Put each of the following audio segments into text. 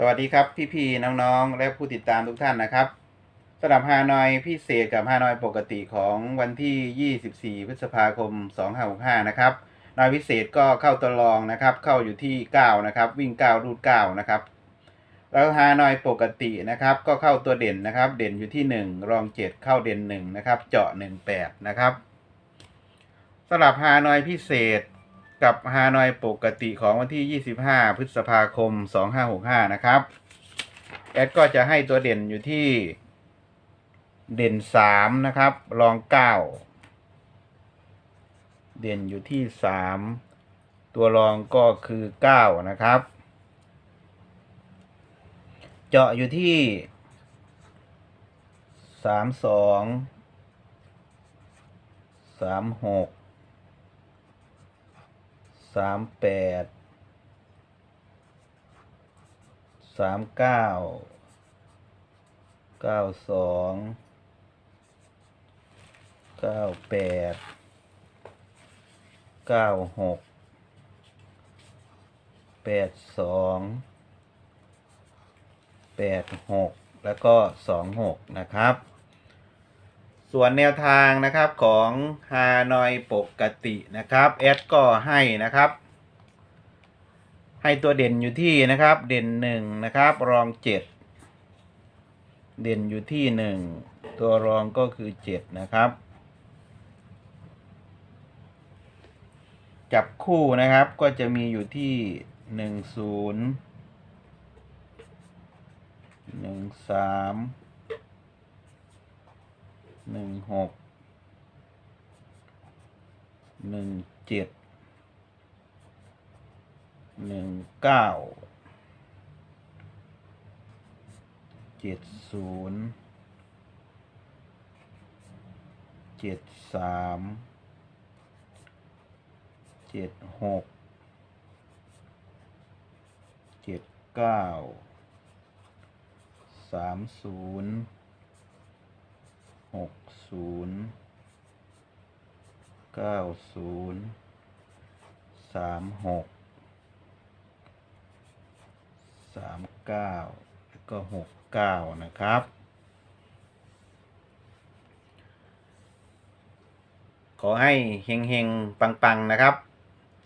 สวัสดีครับพี่ๆน้องๆ และผู้ติดตามทุกท่านนะครับสำหรับฮานอยพิเศษกับฮานอยปกติของวันที่ 24 พฤษภาคม 2565 นะครับนอยพิเศษก็เข้าตัวรองนะครับ เข้าอยู่ที่ 9 นะครับ วิ่ง 9 รูด 9 นะครับ แล้วฮานอยปกตินะครับ ก็เข้าตัวเด่นนะครับ เด่นอยู่ที่ 1 รอง 7 เข้าเด่น 1 นะครับ เจาะ 18 นะครับสำหรับฮานอยพิเศษ กับฮานอยปกติของวันที่ 25 พฤษภาคม 2565 นะครับ แอดก็จะให้ตัวเด่นอยู่ที่เด่น 3 นะครับ รอง 9 เด่นอยู่ที่ 3 ตัวรองก็คือ 9 นะครับ เจาะอยู่ที่ 32 36 สามแปดสามเก้าเก้าสองเก้าแปดเก้าหกแปดสองแปดหกแล้วก็สองหกนะครับ ส่วนแนวทางนะครับของฮานอยปกตินะครับแอดก็ให้นะครับ ให้ตัวเด่นอยู่ที่นะครับ เด่นหนึ่งนะครับ รองเจ็ดเด่นอยู่ที่หนึ่งตัวรองก็คือเจ็ดนะครับ จับคู่นะครับก็จะมีอยู่ที่หนึ่งศูนย์หนึ่งสาม หนึ่งหกหนึ่งเจ็ดหนึ่งเก้าเจ็ดศูนย์เจ็ดสามเจ็ดหกเจ็ดเก้าสามศูนย์ หกศูนย์เก้าศูนย์สามหกสามเก้าแล้วก็หกเก้านะครับ ขอให้เฮงๆ ปัง ๆ นะครับ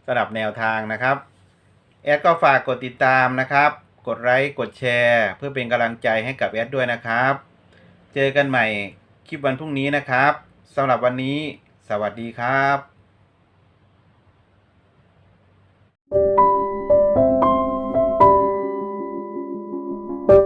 สำหรับแนวทางนะครับ แอดก็ฝากกดติดตามนะครับ กดไลค์ กดแชร์ เพื่อเป็นกำลังใจให้กับแอดด้วยนะครับ เจอกันใหม่ คลิปวันพรุ่งนี้นะครับสำหรับวันนี้ สวัสดีครับ